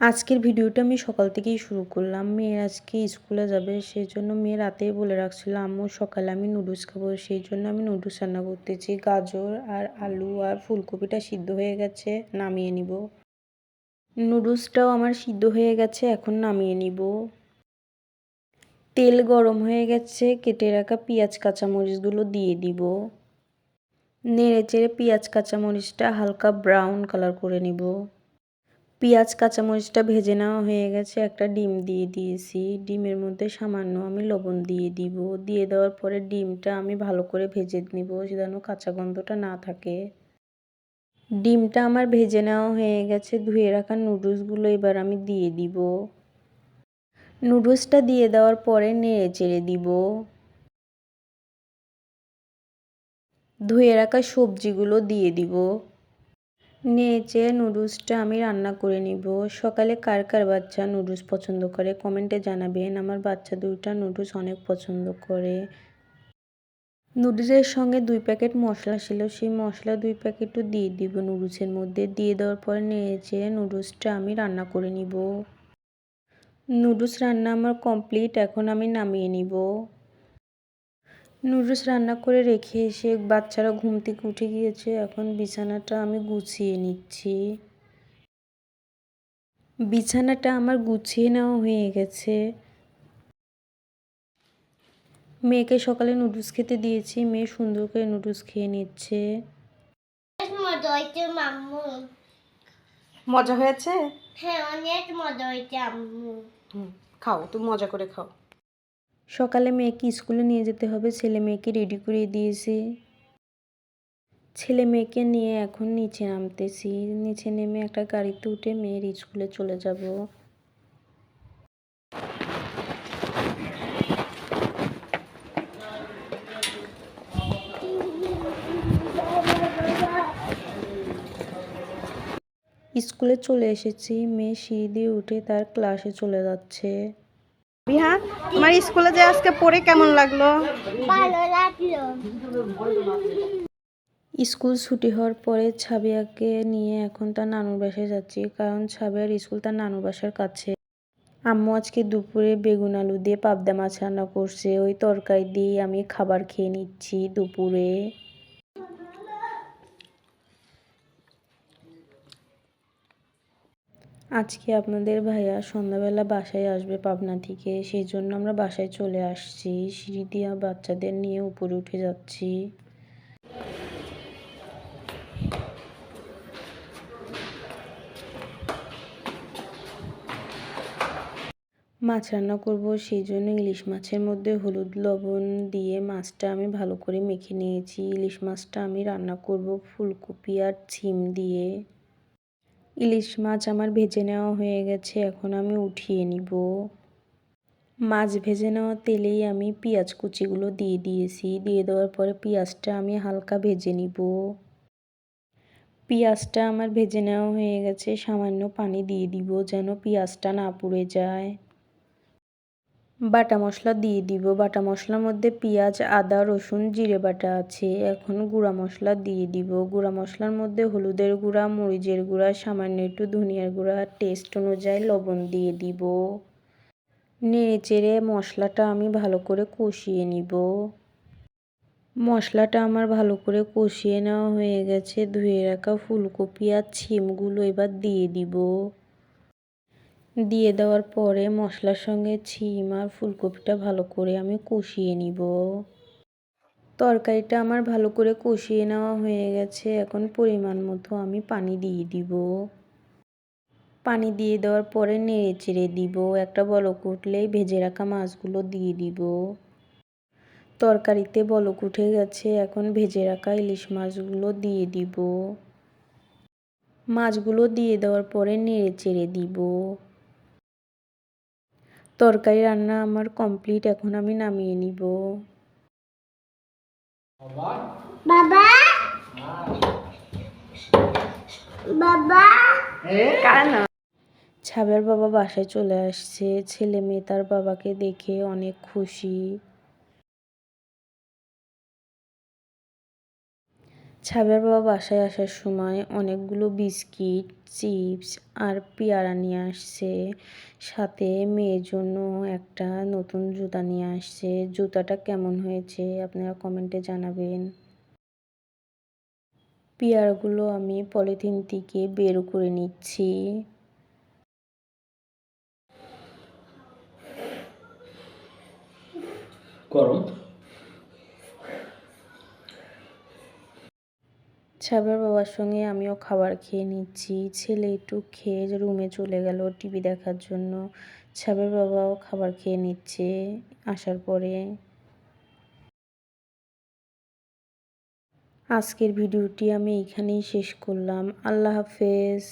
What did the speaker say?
আজকের ভিডিওটা আমি সকাল থেকেই শুরু করলাম। মেয়ের আজকে স্কুলে যাবে সেই জন্য মেয়ে রাতেই বলে রাখছিল, আম্মু, সকালে আমি নুডলস খাব। সেই জন্য আমি নুডলস রান্না করতেছি। গাজর আর আলু আর ফুলকপিটা সিদ্ধ হয়ে গেছে, নামিয়ে নিব। নুডলসটাও আমার সিদ্ধ হয়ে গেছে, এখন নামিয়ে নিব। তেল গরম হয়ে গেছে, কেটে রাখা পেঁয়াজ, কাঁচামরিচগুলো দিয়ে দিব। নেড়ে চেড়ে পেঁয়াজ, কাঁচামরিচটা হালকা ব্রাউন কালার করে নিব। পেঁয়াজ, কাঁচামরিচটা ভেজে নেওয়া হয়ে গেছে। একটা ডিম দিয়ে দিয়েছি। ডিমের মধ্যে সামান্য আমি লবণ দিয়ে দিব। দিয়ে দেওয়ার পরে ডিমটা আমি ভালো করে ভেজে নিব যেন কাঁচা গন্ধটা না থাকে। ডিমটা আমার ভেজে নেওয়া হয়ে গেছে। ধুয়ে রাখা নুডলসগুলো এবার আমি দিয়ে দিব। নুডলসটা দিয়ে দেওয়ার পরে নেড়ে চেড়ে দিব। ধুয়ে রাখা সবজিগুলো দিয়ে দিব। নেচে নুডলসটা আমি রান্না করে নিব। সকালে কার কার বাচ্চা নুডলস পছন্দ করে কমেন্টে জানাবেন। আমার বাচ্চা দুইটা নুডলস অনেক পছন্দ করে। নুডলসের সঙ্গে দুই প্যাকেট মশলা ছিল, সেই মশলা দুই প্যাকেটও দিয়ে দিব নুডলসের মধ্যে। দিয়ে দেওয়ার পরে নেড়েছে নুডলসটা আমি রান্না করে নিব। নুডলস রান্না আমার কমপ্লিট, এখন আমি নামিয়ে নিব। নুডলস রান্না করে রেখে এসে বাচ্চারা ঘুম থেকে উঠে গিয়েছে। এখন বিছানাটা আমি গুছিয়ে নিচ্ছি। বিছানাটা আমার গুছিয়ে নেওয়া হয়ে গেছে। মেয়েকে সকালে নুডলস খেতে দিয়েছি। মেয়ে সুন্দর করে নুডলস খেয়ে নিচ্ছে। মজা হয়েছে মজা হয়েছে? হ্যাঁ অনেক মজা হয়েছে আম্মু। হুম খাও তুমি মজা করে খাও। সকালে মেয়েকে স্কুলে নিয়ে যেতে হবে, ছেলে মেয়েকে রেডি করে দিয়েছি। ছেলে মেয়েকে নিয়ে এখন নিচে নামতেছি। নিচে নেমে একটা গাড়িতে উঠে মেয়ের স্কুলে চলে যাব। স্কুলে চলে এসেছি। মেয়ে সিঁড়ি দিয়ে উঠে তার ক্লাসে চলে যাচ্ছে। বিহা তোমার স্কুলে যে আজকে পড়ে কেমন লাগল? ভালো লাগল। স্কুল ছুটি হওয়ার পরে ছাবিয়াকে নিয়ে এখন তার নানুর বাসায় যাচ্ছি কারণ ছাবিয়ার স্কুল তার নানুর বাসার কাছে। আম্মু আজকে দুপুরে বেগুন আলু দিয়ে পাবদা মাছ রান্না করছে ওই তরকারি দিয়ে আমি খাবার খেয়ে নিচ্ছি দুপুরে। আজকে আপনাদের ভাইয়া সন্ধ্যাবেলা বাসায় আসবে পাবনা থেকে, সেই জন্য আমরা বাসায় চলে আসছি। সিঁড়ি দিয়া বাচ্চাদের নিয়ে উপরে উঠে যাচ্ছি। মাছ রান্না করব, সেই জন্য ইলিশ মাছের মধ্যে হলুদ লবণ দিয়ে মাছটা আমি ভালো করে মেখে নিয়েছি। ইলিশ মাছটা আমি রান্না করব ফুলকপি আর ছিম দিয়ে। ইলিশ মাছ আমার ভেজে নেওয়া হয়ে গেছে, এখন আমি উঠিয়ে নিব। মাছ ভেজে নেওয়া তেলেই আমি পেঁয়াজ কুচিগুলো দিয়ে দিয়েছি, দিয়ে দেওয়ার পরে পেঁয়াজটা আমি হালকা ভেজে নিব। পেঁয়াজটা আমার ভেজে নেওয়া হয়ে গেছে, সামান্য পানি দিয়ে দিব যেন পেঁয়াজটা না পুড়ে যায়। বাটা মশলা দিয়ে দিব। বাটা মশলার মধ্যে পেঁয়াজ, আদা, রসুন, জিরে বাটা আছে। এখন গুঁড়া মশলা দিয়ে দিব। গুঁড়া মশলার মধ্যে হলুদের গুঁড়া, মরিচের গুঁড়া, সামান্য একটু ধনিয়ার গুঁড়া টেস্ট অনুযায়ী লবণ দিয়ে দিব। নেড়ে চেড়ে মশলাটা আমি ভালো করে কষিয়ে নিব। মশলাটা আমার ভালো করে কষিয়ে নেওয়া হয়ে গেছে। ধুয়ে রাখা ফুলকপি আর ছিমগুলো এবার দিয়ে দিব। দিয়ে দেওয়ার পরে মশলার সঙ্গে ছিম আর ফুলকপিটা ভালো করে আমি কষিয়ে নিব। তরকারিটা আমার ভালো করে কষিয়ে নেওয়া হয়ে গেছে। এখন পরিমাণ মতো আমি পানি দিয়ে দিব। পানি দিয়ে দেওয়ার পরে নেড়ে চেড়ে দিব। একটা বলক উঠলেই ভেজে রাখা মাছগুলো দিয়ে দিব। তরকারিতে বলক উঠে গেছে। এখন ভেজে রাখা ইলিশ মাছগুলো দিয়ে দিব। মাছগুলো দিয়ে দেওয়ার পরে নেড়ে চেড়ে দিব। তরকারি রান্না আমার কমপ্লিট এখন আমি নামিয়ে নিব। বাবা? বাবা? কেন ছাবের বাবা বাসায় চলে আসছে। ছেলে মেয়ে তার বাবাকে দেখে অনেক খুশি। ছাবের বাবা বাসায় আসার সময় অনেকগুলো বিস্কিট, চিপস আর পেয়ারা নিয়ে আসছে। সাথে মেয়ের জন্য একটা নতুন জুতা নিয়ে আসছে। জুতাটা কেমন হয়েছে আপনারা কমেন্টে জানাবেন। পেয়ারাগুলো আমি পলিথিন থেকে বের করে নিচ্ছি। গরম? ছাবের বাবার সঙ্গে আমিও খাবার খেয়ে নিচ্ছি। ছেলে একটু খেয়ে রুমে চলে গেল টিভি দেখার জন্য। ছাবের বাবাও খাবার খেয়ে নিচ্ছে, আসার পরে। আজকের ভিডিওটি আমি এখানেই শেষ করলাম। আল্লাহ হাফেজ।